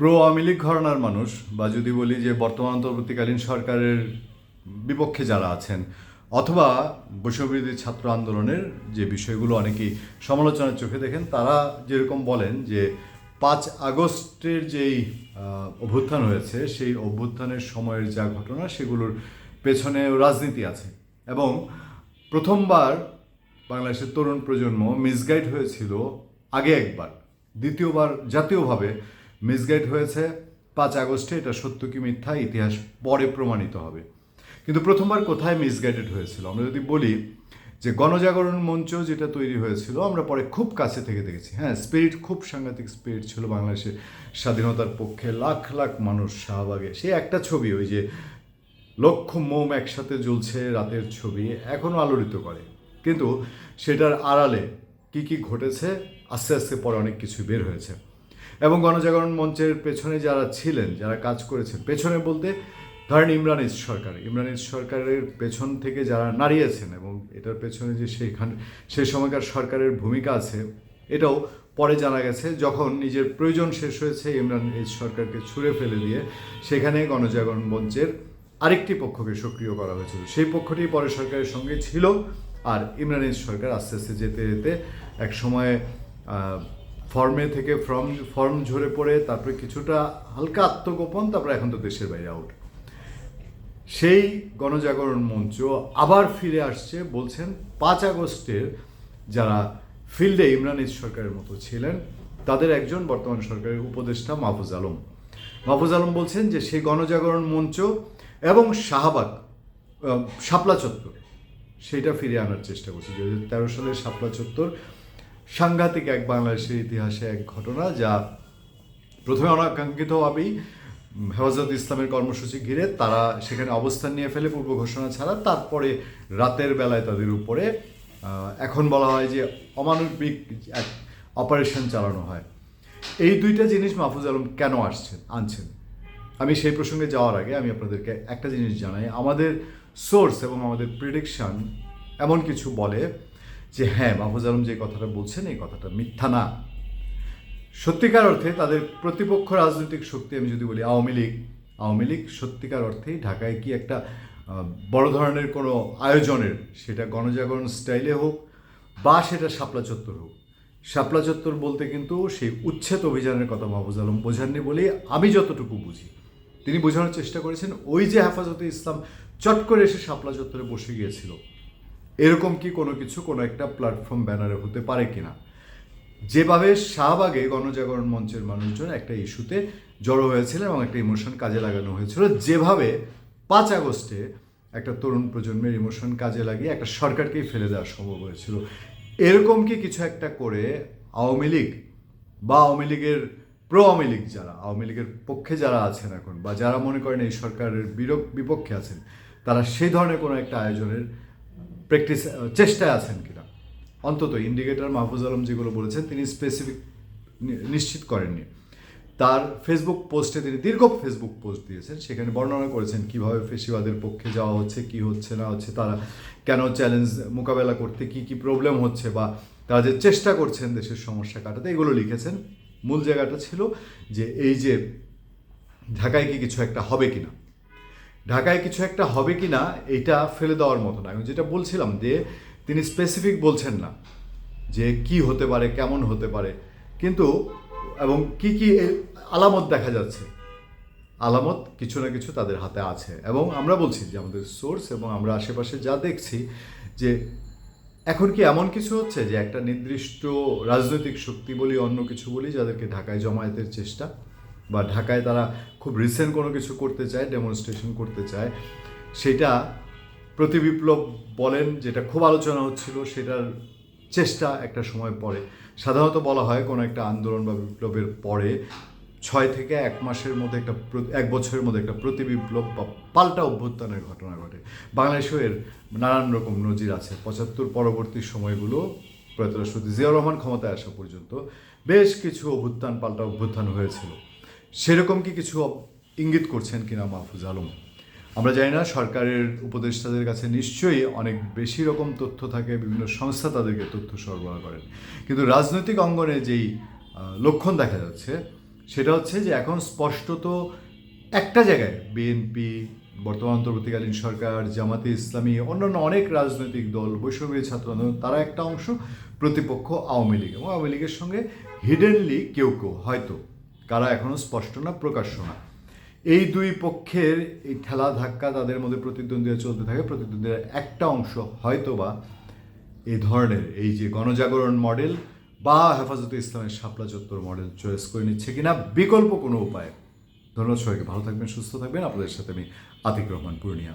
Pro Awami League ঘরানার মানুষ, বা যদি বলি যে বর্তমান অন্তর্বর্তীকালীন সরকারের বিপক্ষে যারা আছেন, অথবা বৈষম্যবিরোধী ছাত্র আন্দোলনের যে বিষয়গুলো অনেকেই সমালোচনার চোখে দেখেন, তারা যেরকম বলেন যে পাঁচ আগস্টের যেই অভ্যুত্থান হয়েছে, সেই অভ্যুত্থানের সময়ের যা ঘটনা, সেগুলোর পেছনে রাজনীতি আছে। এবং প্রথমবার বাংলাদেশের তরুণ প্রজন্ম মিসগাইড হয়েছিল আগে একবার, দ্বিতীয়বার জাতীয়ভাবে মিসগাইড হয়েছে পাঁচ আগস্টে, এটা সত্য কি মিথ্যা? ইতিহাস পরে প্রমাণিত হবে। কিন্তু প্রথমবার কোথায় মিসগাইডেড হয়েছিল? আমরা যদি বলি যে গণজাগরণ মঞ্চ যেটা তৈরি হয়েছিল, আমরা পরে খুব কাছে থেকে দেখেছি। হ্যাঁ স্পিরিট খুব সাংঘাতিক স্পিরিট ছিল বাংলাদেশের স্বাধীনতার পক্ষে। লাখ লাখ মানুষ শাহবাগে। সে একটা ছবি, ওই যে লক্ষ মোম একসাথে জ্বলছে রাতের ছবি এখনও আলোড়িত করে। কিন্তু সেটার আড়ালে কি কি ঘটেছে, আস্তে আস্তে পরে অনেক কিছু বের হয়েছে। এবং গণজাগরণ মঞ্চের পেছনে যারা ছিলেন, যারা কাজ করেছেন, পেছনে বলতে ধরেন ইমরান ইস সরকার। ইমরান ইস সরকারের পেছন থেকে যারা নাড়িয়েছেন এবং এটার পেছনে যে সেইখান, সেই সময়কার সরকারের ভূমিকা আছে, এটাও পরে জানা গেছে। যখন নিজের প্রয়োজন শেষ হয়েছে, ইমরান ইস সরকারকে ছুঁড়ে ফেলে দিয়ে সেখানে গণজাগরণ মঞ্চের আরেকটি পক্ষকে সক্রিয় করা হয়েছিল। সেই পক্ষটি পরে সরকারের সঙ্গে ছিল। আর ইমরান ইস সরকার আস্তে আস্তে যেতে যেতে এক সময় ফর্মে থেকে ফর্ম ফর্ম ঝরে পড়ে তারপরে কিছুটা হালকা আত্মগোপন, তারপরে এখন তো দেশের বাইরে আউট সেই গণজাগরণ মঞ্চ আবার ফিরে আসছে, বলছেন পাঁচ আগস্টের যারা ফিল্ডে ইমরান ইস সরকারের মতো ছিলেন, তাদের একজন বর্তমান সরকারের উপদেষ্টা মাহফুজ আলম। মাহফুজ আলম বলছেন যে সেই গণজাগরণ মঞ্চ এবং শাহবাগ শাপলা চত্বর সেটা ফিরে আনার চেষ্টা করছে। দু হাজার তেরো সালের শাপলা চত্বর সাংঘাতিক এক বাংলাদেশের ইতিহাসে এক ঘটনা যা প্রথমে অনাকাঙ্ক্ষিতভাবেই হেফাজত ইসলামের কর্মসূচি ঘিরে তারা সেখানে অবস্থান নিয়ে ফেলে পূর্ব ঘোষণা ছাড়া। তারপরে রাতের বেলায় তাদের উপরে এখন বলা হয় যে অমানবিক এক অপারেশন চালানো হয়। এই দুইটা জিনিস মাহফুজ আলম কেন আসছেন, আনছেন? আমি সেই প্রসঙ্গে যাওয়ার আগে আমি আপনাদেরকে একটা জিনিস জানাই। আমাদের সোর্স এবং আমাদের প্রিডিকশন এমন কিছু বলে যে হ্যাঁ মাহফুজ আলম যে কথাটা বলছেন, এই কথাটা মিথ্যা না। সত্যিকার অর্থে তাদের প্রতিপক্ষ রাজনৈতিক শক্তি, আমি যদি বলি আওয়ামী লীগ আওয়ামী লীগ সত্যিকার অর্থেই ঢাকায় কি একটা বড় ধরনের কোনো আয়োজনের, সেটা গণজাগরণ স্টাইলে হোক বা সেটা শাপলা চত্বর হোক। শাপলা চত্বর বলতে কিন্তু সেই উচ্ছেদ অভিযানের কথা মাহফুজ আলম বোঝাননি বলেই আমি যতটুকু বুঝি। তিনি বোঝানোর চেষ্টা করেছেন, ওই যে হেফাজতে ইসলাম চট করে এসে শাপলা চত্বরে বসে গিয়েছিল। এরকম কি কোনো কিছু, কোনো একটা প্ল্যাটফর্ম ব্যানারে হতে পারে কিনা? যেভাবে শাহবাগে গণজাগরণ মঞ্চের মানুষজন একটা ইস্যুতে জড়ো হয়েছিল এবং একটা ইমোশন কাজে লাগানো হয়েছিল, যেভাবে পাঁচ আগস্টে একটা তরুণ প্রজন্মের ইমোশন কাজে লাগিয়ে একটা সরকারকেই ফেলে দেওয়া সম্ভব হয়েছিল। এরকম কি কিছু একটা করে আওয়ামী লীগ বা আওয়ামী লীগের প্রো আওয়ামী লীগ যারা, আওয়ামী লীগের পক্ষে যারা আছেন এখন বা যারা মনে করেন এই সরকারের বিপক্ষে আছেন, তারা সেই ধরনের কোনো একটা আয়োজনের প্র্যাকটিস চেষ্টায় আছেন কিনা? অন্তত ইন্ডিকেটর মাহফুজ আলম যেগুলো বলেছেন, তিনি স্পেসিফিক নিশ্চিত করেননি। তার ফেসবুক পোস্টে তিনি দীর্ঘ ফেসবুক পোস্ট দিয়েছেন, সেখানে বর্ণনা করেছেন কীভাবে ফেসিবাদের পক্ষে যাওয়া হচ্ছে, কি হচ্ছে না হচ্ছে, তারা কেন চ্যালেঞ্জ মোকাবেলা করতে, কি কি প্রবলেম হচ্ছে বা তারা যে চেষ্টা করছেন দেশের সমস্যা কাটাতে, এগুলো লিখেছেন। মূল জায়গাটা ছিল যে, এই যে ঢাকায় কি কিছু একটা হবে কিনা? ঢাকায় কিছু একটা হবে কি না এটা ফেলে দেওয়ার মতো না। আমি যেটা বলছিলাম যে, তিনি স্পেসিফিক বলছেন না যে কি হতে পারে, কেমন হতে পারে। কিন্তু, এবং কি কি আলামত দেখা যাচ্ছে। আলামত কিছু না কিছু তাদের হাতে আছে। এবং আমরা বলছি যে, আমাদের সোর্স এবং আমরা আশেপাশে যা দেখছি যে, এখন কি এমন কিছু হচ্ছে যে, একটা নির্দিষ্ট রাজনৈতিক শক্তি বলি, অন্য কিছু বলি, যাদেরকে ঢাকায় জমায়েতের চেষ্টা বা ঢাকায় তারা খুব রিসেন্ট কোনো কিছু করতে চায় ডেমনস্ট্রেশন করতে চায়, সেটা প্রতিবিপ্লব বলেন যেটা খুব আলোচনা হচ্ছিল, সেটার চেষ্টা একটা সময় পরে। সাধারণত বলা হয় কোনো একটা আন্দোলন বা বিপ্লবের পরে ছয় থেকে এক মাসের মধ্যে একটা এক বছরের মধ্যে একটা প্রতিবিপ্লব বা পাল্টা অভ্যুত্থানের ঘটনা ঘটে। বাংলাদেশেও এর নানান রকম নজির আছে। পঁচাত্তর পরবর্তী সময়গুলো প্রয়াত রাষ্ট্রপতি জিয়াউর রহমান ক্ষমতায় আসা পর্যন্ত বেশ কিছু অভ্যুত্থান, পাল্টা অভ্যুত্থান হয়েছিল। সেরকম কি কিছু ইঙ্গিত করছেন কিনা মাহফুজ আলম? আমরা জানি না, সরকারের উপদেষ্টাদের কাছে নিশ্চয়ই অনেক বেশি রকম তথ্য থাকে, বিভিন্ন সংস্থা তাদেরকে তথ্য সরবরাহ করেন। কিন্তু রাজনৈতিক অঙ্গনে যেই লক্ষণ দেখা যাচ্ছে, সেটা হচ্ছে যে এখন স্পষ্টত একটা জায়গায় বিএনপি বর্তমান অন্তর্বর্তীকালীন সরকার, জামাতে ইসলামী, অন্যান্য অনেক রাজনৈতিক দল বৈষম্যী ছাত্র আন্দোলন তারা একটা অংশ প্রতিপক্ষ আওয়ামী লীগ এবং আওয়ামী লীগের সঙ্গে হিডেনলি কেউ কেউ, হয়তো কারা এখনও স্পষ্ট না, প্রকাশ্য না। এই দুই পক্ষের এই ঠেলা ধাক্কা তাদের মধ্যে প্রতিদ্বন্দ্বিতা চলতে থাকে। প্রতিদ্বন্দ্বিতার একটা অংশ হয়তো বা এই ধরনের, এই যে গণজাগরণ মডেল বা হেফাজতে ইসলামের শাপলা চত্বর মডেল চয়েস করে নিচ্ছে কিনা, বিকল্প কোনো উপায়। ধন্যবাদ সবাইকে। ভালো থাকবেন, সুস্থ থাকবেন। আপনাদের সাথে আমি আতিক রহমান, পূর্ণিয়া।